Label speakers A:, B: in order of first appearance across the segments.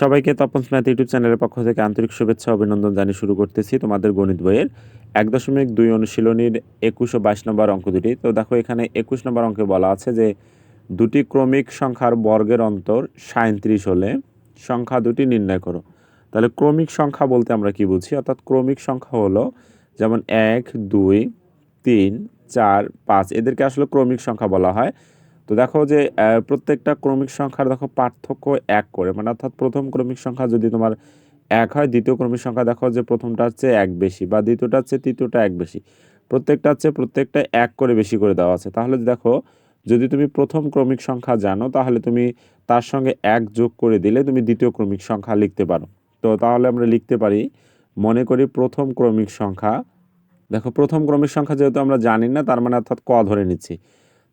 A: সবাইকে Tapan math YouTube চ্যানেলের পক্ষ থেকে আন্তরিক শুভেচ্ছা, অভিনন্দন জানিয়ে শুরু করতেছি তোমাদের গণিত বইয়ের এক দশমিক দুই অনুশীলনীর একুশ ও বাইশ নম্বর অঙ্ক দুটি। তো দেখো, এখানে একুশ নম্বর অঙ্কে বলা আছে যে দুটি ক্রমিক সংখ্যার বর্গের অন্তর সাঁত্রিশ হলে সংখ্যা দুটি নির্ণয় করো। তাহলে ক্রমিক সংখ্যা বলতে আমরা কি বুঝি? অর্থাৎ ক্রমিক সংখ্যা হলো যেমন এক, দুই, তিন, চার, পাঁচ। এদেরকে আসলে ক্রমিক সংখ্যা বলা হয়। তো দেখো যে প্রত্যেকটা ক্রমিক সংখ্যার দেখো পার্থক্য এক করে। মানে অর্থাৎ প্রথম ক্রমিক সংখ্যা যদি তোমার এক হয়, দ্বিতীয় ক্রমিক সংখ্যা দেখো যে প্রথমটা হচ্ছে এক বেশি বা দ্বিতীয়টা হচ্ছে তৃতীয়টা এক বেশি। প্রত্যেকটা হচ্ছে প্রত্যেকটা এক করে বেশি করে দেওয়া আছে। তাহলে দেখো, যদি তুমি প্রথম ক্রমিক সংখ্যা জানো, তাহলে তুমি তার সঙ্গে এক যোগ করে দিলে তুমি দ্বিতীয় ক্রমিক সংখ্যা লিখতে পারো। তো তাহলে আমরা লিখতে পারি, মনে করি প্রথম ক্রমিক সংখ্যা, দেখো প্রথম ক্রমিক সংখ্যা যেহেতু আমরা জানি না, তার মানে অর্থাৎ ক ধরে নিচ্ছি।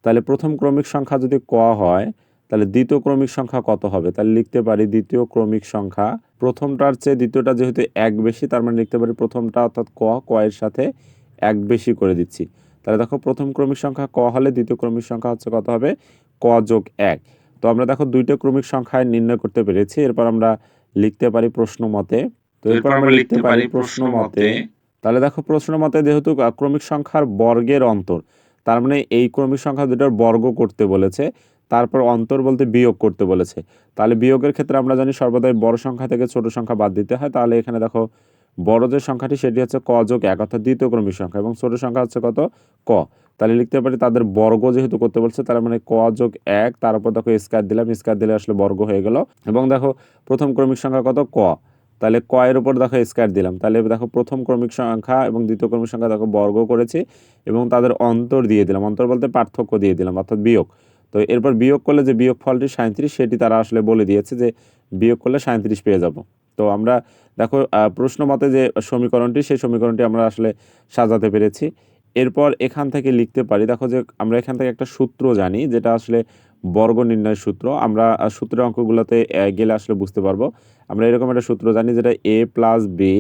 A: তাহলে প্রথম ক্রমিক সংখ্যা যদি ক হয় তাহলে দ্বিতীয় ক্রমিক সংখ্যা কত হবে? তাহলে লিখতে পারি দ্বিতীয় ক্রমিক সংখ্যা। প্রথমটার চেয়ে দ্বিতীয়টা যেহেতু এক বেশি তার মানে লিখতে পারি প্রথমটা অর্থাৎ ক ক এর সাথে এক বেশি করে দিচ্ছি। তাহলে দেখো প্রথম ক্রমিক সংখ্যা ক হলে দ্বিতীয় ক্রমিক সংখ্যা হচ্ছে কত হবে? ক যোগ এক। তো আমরা দেখো দুইটা ক্রমিক সংখ্যায় নির্ণয় করতে পেরেছি। এরপর আমরা লিখতে পারি প্রশ্ন মতে। তো এরপর আমরা লিখতে পারি প্রশ্ন মতে। তাহলে দেখো প্রশ্ন মতে যেহেতু ক্রমিক সংখ্যার বর্গের অন্তর তার মানে এই ক্রমিক সংখ্যা দুটোর বর্গ করতে বলেছে, তারপর অন্তর বলতে বিয়োগ করতে বলেছে। তাহলে বিয়োগের ক্ষেত্রে আমরা জানি সর্বদাই বড় সংখ্যা থেকে ছোট সংখ্যা বাদ দিতে হয়। তাহলে এখানে দেখো, বড় যে সংখ্যাটি, সেটি হচ্ছে ক যোগ এক, অর্থাৎ দ্বিতীয় ক্রমিক সংখ্যা, এবং ছোট সংখ্যা হচ্ছে কত? ক। তাহলে লিখতে পারি তাদের বর্গ যেহেতু করতে বলছে, তার মানে ক যোগ এক, তার উপর দেখো স্কয়ার দিলাম স্কার দিলে আসলে বর্গ হয়ে গেল। এবং দেখো, প্রথম ক্রমিক সংখ্যা কত? ক। তাহলে ক এর উপর দেখো স্কয়ার দিলাম। তাহলে দেখো প্রথম ক্রমিক সংখ্যা এবং দ্বিতীয় ক্রমিক সংখ্যা দেখো বর্গ করেছি এবং তাদের অন্তর দিয়ে দিলাম। অন্তর বলতে পার্থক্য দিয়ে দিলাম, অর্থাৎ বিয়োগ। তো এরপর বিয়োগ করলে যে বিয়োগ ফলটি সাঁত্রিশ সেটি তারা আসলে বলে দিয়েছে যে বিয়োগ করলে সাঁত্রিশ পেয়ে যাব। তো আমরা দেখো প্রশ্ন মতে যে সমীকরণটি, সেই সমীকরণটি আমরা আসলে সাজাতে পেরেছি। এরপর এখান থেকে লিখতে পারি, দেখো যে আমরা এখান থেকে একটা সূত্র জানি, যেটা আসলে বর্গ নির্ণয়ের সূত্র, আমরা সূত্রের অঙ্কগুলোতে গেলে আসলে বুঝতে পারব। আমরা এরকম একটা সূত্র জানি যেটা A plus B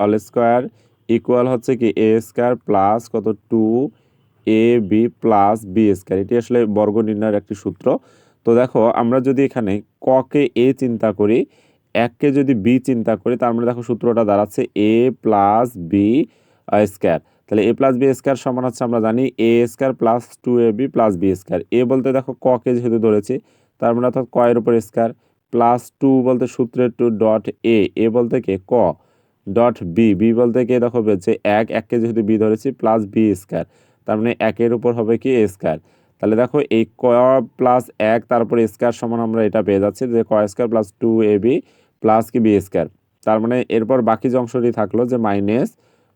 A: all square equal হচ্ছে কি এ স্কোয়ার প্লাস কত two A B plus B square এটি আসলে বর্গ নির্ণয়ের একটি সূত্র। তো দেখো, আমরা যদি এখানে ককে এ চিন্তা করি এককে যদি বি চিন্তা করি, তার মানে দেখো সূত্রটা দাঁড়াচ্ছে এ প্লাস বি স্কোয়ার তাহলে এ প্লাস বি স্কোয়ার সমান হচ্ছে আমরা জানি A square plus two A B plus B square এ বলতে দেখো ককে যেহেতু ধরেছি, তার মানে অর্থাৎ কয়ের উপর স্কোয়ার প্লাস টু বলতে সূত্রের টু ডট এ এ বলতে কে? ক। ডট বি বি বলতে কে দেখো যে এক এককে যেহেতু বি ধরেছি প্লাস বি স্কোয়ার তার মানে একের উপর হবে কি স্কোয়ার তাহলে দেখো এই ক প্লাস এক তারপর স্কোয়ার সমান আমরা এটা পেয়ে যাচ্ছি যে ক square plus two A B plus কি বি স্কোয়ার তার মানে এরপর বাকি যে অংশটি থাকল যে মাইনাস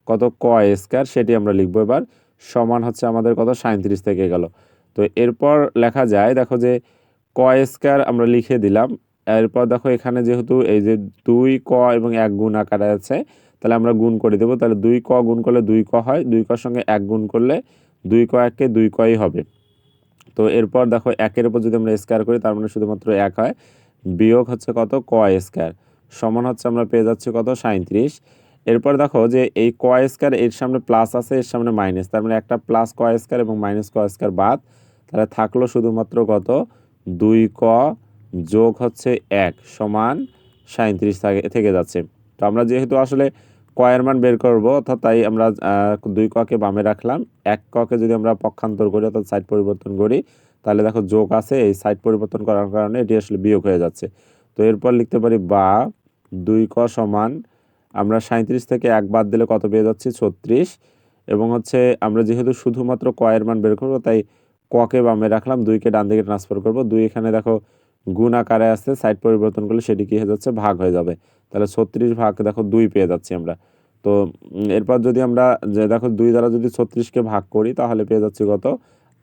A: কত ক স্কোয়ার সেটি আমরা লিখব এবার, সমান হচ্ছে আমাদের কত? সাঁত্রিশ থেকে গেল। তো এরপর লেখা যায়, দেখো যে ক স্কোয়ার আমরা লিখে দিলাম, এরপর দেখো এখানে যেহেতু এই যে দুই ক এবং এক গুণ আকারে আছে, তাহলে আমরা গুণ করে দেবো, তাহলে দুই ক গুণ করলে দুই ক হয়, দুই কর সঙ্গে এক গুণ করলে দুই ক এককে দুই কই হবে। তো এরপর দেখো একের উপর যদি আমরা স্কোয়ার করি, তার মানে শুধুমাত্র এক হয়, বিয়োগ হচ্ছে কত? ক স্কোয়ার সমান হচ্ছে আমরা পেয়ে যাচ্ছি কত? সাঁত্রিশ এরপর দেখো যে এই ক স্কোয়ার এর সামনে প্লাস আছে, এর সামনে মাইনাস তার মানে একটা প্লাস ক স্কোয়ার এবং মাইনাস ক স্কোয়ার বাদ। তাহলে থাকল শুধুমাত্র কত? দুই ক যোগ হচ্ছে এক সমান সাঁত্রিশ থাকে- থেকে যাচ্ছে। তো আমরা যেহেতু আসলে কয়ের মান বের করব, অর্থাৎ তাই আমরা দুই ককে বামে রাখলাম। এক ককে যদি আমরা পক্ষান্তর করি, অর্থাৎ সাইড পরিবর্তন করি, তাহলে দেখো যোগ আছে, এই সাইড পরিবর্তন করার কারণে এটি আসলে বিয়োগ হয়ে যাচ্ছে। তো এরপর লিখতে পারি বা, দুই ক সমান আমরা সাঁত্রিশ থেকে এক বাদ দিলে কত পেয়ে যাচ্ছি? ছত্রিশ। এবং হচ্ছে আমরা যেহেতু শুধুমাত্র কয়ের মান বের করব, তাই ককে বামে রাখলাম, দুইকে ডান দিকে ট্রান্সফার করব। দুই এখানে দেখো গুণ আকারে আসছে সাইড পরিবর্তন করলে সেটি কী হয়ে যাচ্ছে? ভাগ হয়ে যাবে। তাহলে ছত্রিশ ভাগ দেখো দুই পেয়ে যাচ্ছি আমরা। তো এরপর যদি আমরা যে দেখো দুই দ্বারা যদি ছত্রিশকে ভাগ করি, তাহলে পেয়ে যাচ্ছি কত?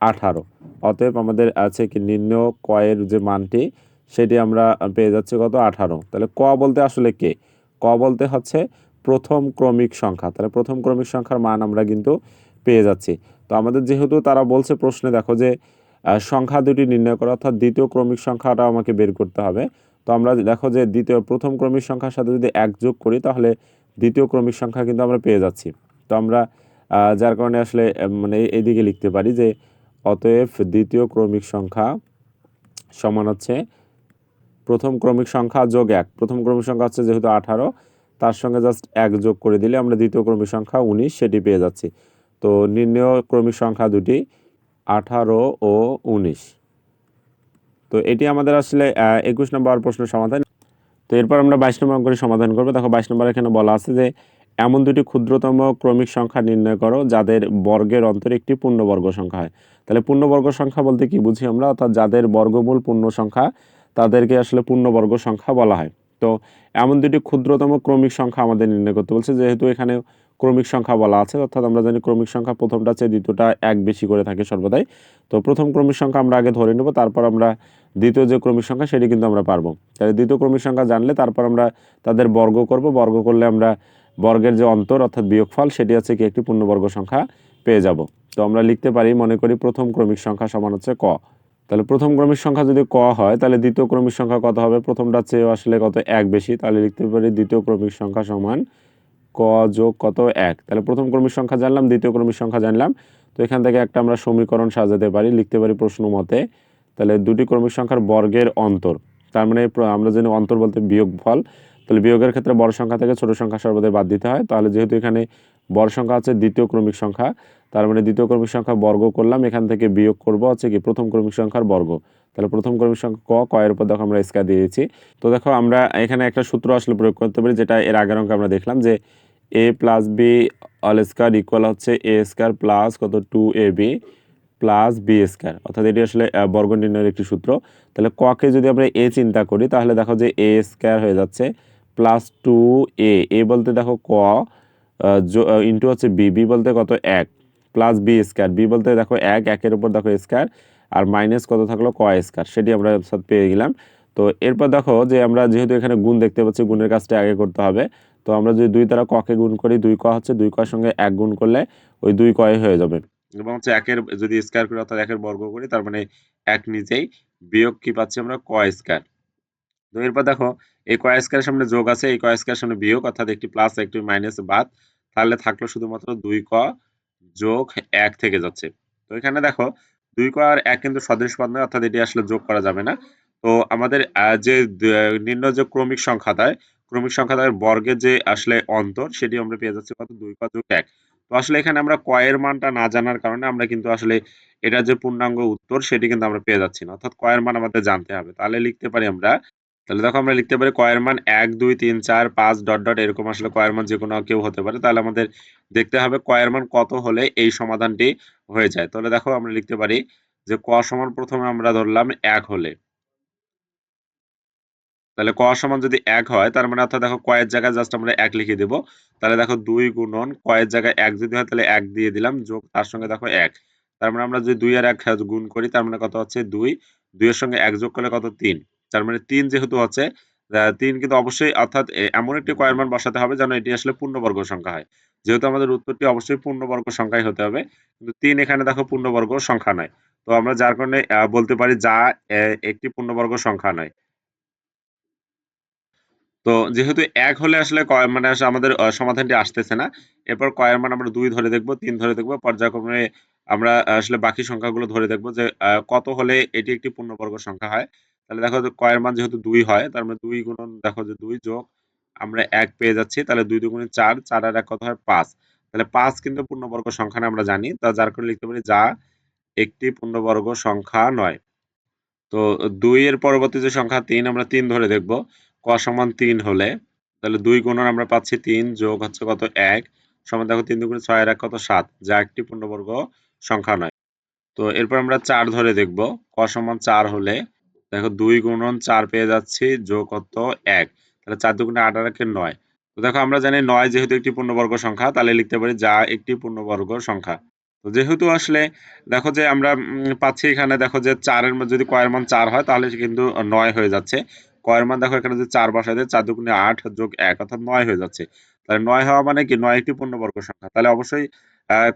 A: আঠারো। অতএব আমাদের আছে কি নিম্ন কয়ের যে মানটি, সেটি আমরা পেয়ে যাচ্ছি কত? আঠারো। তাহলে ক বলতে আসলে কে? ক বলতে হচ্ছে প্রথম ক্রমিক সংখ্যা। তাহলে প্রথম ক্রমিক সংখ্যার মান আমরা কিন্তু পেয়ে যাচ্ছি। তো আমাদের যেহেতু তারা বলছে প্রশ্নে, দেখো যে সংখ্যা দুটি নির্ণয় করা, অর্থাৎ দ্বিতীয় ক্রমিক সংখ্যাটা আমাকে বের করতে হবে। তো আমরা দেখো যে, দ্বিতীয়, প্রথম ক্রমিক সংখ্যার সাথে যদি এক যোগ করি, তাহলে দ্বিতীয় ক্রমিক সংখ্যা কিন্তু আমরা পেয়ে যাচ্ছি। তো আমরা যার কারণে আসলে মানে এইদিকে লিখতে পারি যে, অতএব দ্বিতীয় ক্রমিক সংখ্যা সমান হচ্ছে প্রথম ক্রমিক সংখ্যা যোগ এক। প্রথম ক্রমিক সংখ্যা হচ্ছে যেহেতু আঠারো, তার সঙ্গে জাস্ট এক যোগ করে দিলে আমরা দ্বিতীয় ক্রমিক সংখ্যা উনিশ, সেটি পেয়ে যাচ্ছি। তো নির্ণয় ক্রমিক সংখ্যা দুটি, আঠারো ও উনিশ। তো এটি আমাদের আসলে একুশ নম্বর প্রশ্নের সমাধান। তো এরপর আমরা বাইশ নম্বর অঙ্কটি সমাধান করব। দেখো বাইশ নম্বর এখানে বলা আছে যে, এমন দুটি ক্ষুদ্রতম ক্রমিক সংখ্যা নির্ণয় করো যাদের বর্গের অন্তরে একটি পূর্ণবর্গ সংখ্যা হয়। তাহলে পূর্ণবর্গ সংখ্যা বলতে কি বুঝি আমরা? অর্থাৎ যাদের বর্গমূল পূর্ণ সংখ্যা তাদেরকে আসলে পূর্ণবর্গ সংখ্যা বলা হয়। তো এমন দুটি ক্ষুদ্রতম ক্রমিক সংখ্যা আমাদের নির্ণয় করতে বলছে, যেহেতু এখানে ক্রমিক সংখ্যা বলা আছে, অর্থাৎ আমরা জানি ক্রমিক সংখ্যা প্রথমটা চেয়ে দ্বিতীয়টা এক বেশি করে থাকে সর্বদাই। তো প্রথম ক্রমিক সংখ্যা আমরা আগে ধরে নেব, তারপর আমরা দ্বিতীয় যে ক্রমিক সংখ্যা সেটি কিন্তু আমরা পারব। তাহলে দ্বিতীয় ক্রমিক সংখ্যা জানলে তারপর আমরা তাদের বর্গ করব। বর্গ করলে আমরা বর্গের যে অন্তর, অর্থাৎ বিয়োগফল, সেটি হচ্ছে কি একটি পূর্ণবর্গ সংখ্যা পেয়ে যাব। তো আমরা লিখতে পারি, মনে করি প্রথম ক্রমিক সংখ্যা সমান হচ্ছে ক। তাহলে প্রথম ক্রমিক সংখ্যা যদি ক হয়, তাহলে দ্বিতীয় ক্রমিক সংখ্যা কত হবে? প্রথমটা চেয়েও আসলে কত? এক বেশি। তাহলে লিখতে পারি দ্বিতীয় ক্রমিক সংখ্যা সমান ক যোগ কত? এক। তাহলে প্রথম ক্রমিক সংখ্যা জানলাম, দ্বিতীয় ক্রমিক সংখ্যা জানলাম। তো এখান থেকে একটা আমরা সমীকরণ সাজাতে পারি, লিখতে পারি প্রশ্ন মতে। তাহলে দুটি ক্রমিক সংখ্যার বর্গের অন্তর, তার মানে আমরা জানি অন্তর বলতে বিয়োগ ফল তাহলে বিয়োগের ক্ষেত্রে বড় সংখ্যা থেকে ছোট সংখ্যা সর্বদাই বাদ দিতে হয়। তাহলে যেহেতু এখানে বড় সংখ্যা আছে দ্বিতীয় ক্রমিক সংখ্যা। তার মানে দ্বিতীয় ক্রমিক সংখ্যা বর্গ করলাম, এখান থেকে বিয়োগ করব, হচ্ছে কি প্রথম ক্রমিক সংখ্যার বর্গ। তাহলে প্রথম ক্রমিক সংখ্যা ক ক এর উপর দেখো আমরা স্কার দিয়েছি। তো দেখো আমরা এখানে একটা সূত্র আসলে প্রয়োগ করতে পারি, যেটা এর আগের অঙ্কে আমরা দেখলাম যে A plus B all square equal হচ্ছে এ স্কোয়ার প্লাস কত? Two A B plus B square অর্থাৎ এটি আসলে বর্গ নির্ণয়ের একটি সূত্র। তাহলে ককে যদি আমরা এ চিন্তা করি, তাহলে দেখো যে এ স্কোয়ার হয়ে যাচ্ছে প্লাস টু এ এ বলতে দেখো ক ইন্টু হচ্ছে বি বি বলতে কত? এক। প্লাস বি স্কোয়ার বি বলতে দেখো এক, একের উপর দেখো স্কোয়ার আর মাইনাস কত থাকল? ক স্কোয়ার সেটি আমরা পেয়ে গেলাম। তো এরপর দেখো যে আমরা যেহেতু এখানে গুণ দেখতে পাচ্ছি, গুণের কাজটা আগে করতে হবে। তো আমরা যদি দুই তারা ককে গুণ করি, দুই ক হচ্ছে দুই কয়ের সঙ্গে এক গুণ করলে ওই দুই কয় হয়ে যাবে। এবং হচ্ছে একের, যদি স্কোয়ার করি, অর্থাৎ একের বর্গ করি, তার মানে এক নিজেই বিয়োগ কি পাচ্ছি আমরা? ক স্কোয়ার তো এরপর দেখো, এই ক স্কোয়ারের সামনে যোগ আছে, এই ক স্কোয়ারের সামনে বিয়োগ, অর্থাৎ একটি প্লাস একটি মাইনাস বাদ। তাহলে থাকল শুধুমাত্র দুই ক যোগ এক থেকে যাচ্ছে। তো এখানে দেখো, দুই ক আর এক কিন্তু সদৃশ পদ নয়, অর্থাৎ এটি আসলে যোগ করা যাবে না। তো আমাদের যে নিম্ন যে ক্রমিক সংখ্যা দেয়, ক্রমিক সংখ্যা দেয় বর্গের যে আসলে অন্তর, সেটি আমরা পেয়ে যাচ্ছি কত? দুই ক যোগ এক। তো আসলে এখানে আমরা কয়ের মানটা না জানার কারণে আমরা কিন্তু আসলে এটা যে পূর্ণাঙ্গ উত্তর, সেটি কিন্তু আমরা পেয়ে যাচ্ছি না। অর্থাৎ কয়ের মান আমাদের জানতে হবে। তাহলে লিখতে পারি আমরা তাহলে দেখো আমরা লিখতে পারি কয়ের মান এক, দুই, তিন, চার, পাঁচ, ডট ডট, এরকম আসলে কয়ের মান যে কোনো কেউ হতে পারে। তাহলে আমাদের দেখতে হবে কয়ের মান কত হলে এই সমাধানটি হয়ে যায়। তাহলে দেখো আমরা লিখতে পারি যে ক সমান প্রথমে আমরা ধরলাম এক হলে। তাহলে ক সমান যদি এক হয়, তার মানে অর্থাৎ দেখো কয়ের জায়গায় জাস্ট আমরা এক লিখে দেবো। তাহলে দেখো দুই গুণন কয়ের জায়গায় এক যদি হয়, তাহলে এক দিয়ে দিলাম, যোগ তার সঙ্গে দেখো এক। তার মানে আমরা যদি দুই আর এক গুণ করি, তার মানে কত হচ্ছে দুই। দুইয়ের সঙ্গে এক যোগ করলে কত? তিন। তার মানে তিন যেহেতু হচ্ছে তিন কিন্তু অবশ্যই অর্থাৎ এমন একটি কয়ের মান বসাতে হবে যেন এটি আসলে পূর্ণবর্গ সংখ্যা হয়। যেহেতু আমাদের উত্তরটি অবশ্যই পূর্ণবর্গ সংখ্যাই হতে হবে, কিন্তু তিন এখানে দেখো পূর্ণবর্গ সংখ্যা নয়। তো আমরা যার কারণে বলতে পারি যা একটি পূর্ণবর্গ সংখ্যা নয়। তো যেহেতু এক হলে আসলে মানে আমাদের সমাধানটি আসতেছে না, এরপর কয়ের মান আমরা দুই ধরে দেখব, তিন ধরে দেখব, পর্যায়ক্রমে আমরা আসলে বাকি সংখ্যাগুলো ধরে দেখব যে কত হলে এটি একটি পূর্ণবর্গ সংখ্যা হয়। তাহলে দেখো যে কয়ের মান যেহেতু দুই হয়, তার মানে দুই গুণন দেখো যে দুই যোগ আমরা এক পেয়ে যাচ্ছি, তাহলে দুই দুগুণে চার চার আর এক কত হয় পাঁচ। তাহলে পাঁচ কিন্তু পূর্ণবর্গ সংখ্যা আমরা জানি, তা যার কারণে লিখতে পারি যা একটি পূর্ণবর্গ সংখ্যা নয়। তো দুই এর পরবর্তী যে সংখ্যা, তিন, আমরা তিন ধরে দেখব, ক সমান তিন হলে, তাহলে দুই গুণন আমরা পাচ্ছি তিন যোগ হচ্ছে কত এক, সমান দেখো তিন দুগুণে ছয় এক কত সাত, যা একটি পূর্ণবর্গ সংখ্যা নয়। তো এরপর আমরা চার ধরে দেখব, ক সমান চার হলে দেখো দুই গুণন চার পেয়ে যাচ্ছি, যোগ কত? এক। তাহলে চার দুগুণে আট আর একে নয়। তো দেখো আমরা জানি নয় যেহেতু একটি পূর্ণবর্গ সংখ্যা, তাহলে লিখতে পারি যা একটি পূর্ণবর্গ সংখ্যা। তো যেহেতু আসলে দেখো যে আমরা পাচ্ছি এখানে দেখো যে চারের মধ্যে যদি কয়ের মান চার হয়, তাহলে কিন্তু নয় হয়ে যাচ্ছে। কয়ের মান দেখো এখানে যে চার বসায় দেয়, চার দুগুণে আট যোগ এক অর্থাৎ নয় হয়ে যাচ্ছে। তাহলে নয় হওয়া মানে কি? নয় একটি পূর্ণবর্গ সংখ্যা। তাহলে অবশ্যই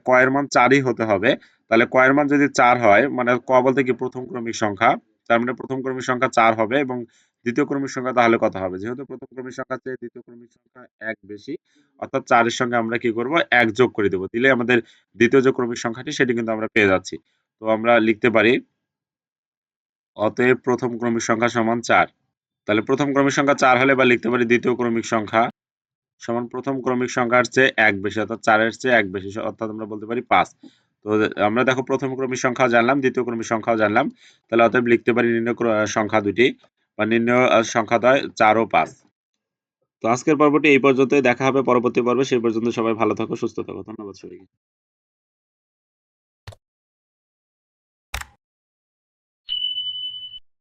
A: কয়ের মান চারই হতে হবে। তাহলে কয়ের মান যদি চার হয় মানে ক বলতে কি? প্রথম ক্রমিক সংখ্যা। তার মানে প্রথম ক্রমিক সংখ্যা চার হবে এবং দ্বিতীয় ক্রমিক সংখ্যা তাহলে কত হবে? যেহেতু প্রথম ক্রমিক সংখ্যা চেয়ে দ্বিতীয় ক্রমিক সংখ্যা এক বেশি, অর্থাৎ চারের সঙ্গে আমরা কি করব? এক যোগ করে দেবো। দিলে আমাদের দ্বিতীয় যে ক্রমিক সংখ্যাটি সেটি কিন্তু আমরা পেয়ে যাচ্ছি। তো আমরা লিখতে পারি, অতএব প্রথম ক্রমিক সংখ্যা সমান চার। তাহলে প্রথম ক্রমিক সংখ্যা চার হলে বা লিখতে পারি দ্বিতীয় ক্রমিক সংখ্যা সমান প্রথম ক্রমিক সংখ্যার চেয়ে এক বেশি, অর্থাৎ চারের চেয়ে এক বেশি, অর্থাৎ আমরা বলতে পারি পাঁচ। তো আমরা দেখো প্রথম ক্রমিক সংখ্যা জানলাম, দ্বিতীয় ক্রমিক সংখ্যাও জানলাম। তাহলে অতএব লিখতে পারি নির্ণয় সংখ্যা দুটি বা নির্ণয় সংখ্যা দ্বয় চার ও পাঁচ। তো আজকের পর্বটি এই পর্যন্তই। দেখা হবে পরবর্তী পর্বে। সেই পর্যন্ত সবাই ভালো থাকো, সুস্থ থাকো। ধন্যবাদ সবাইকে।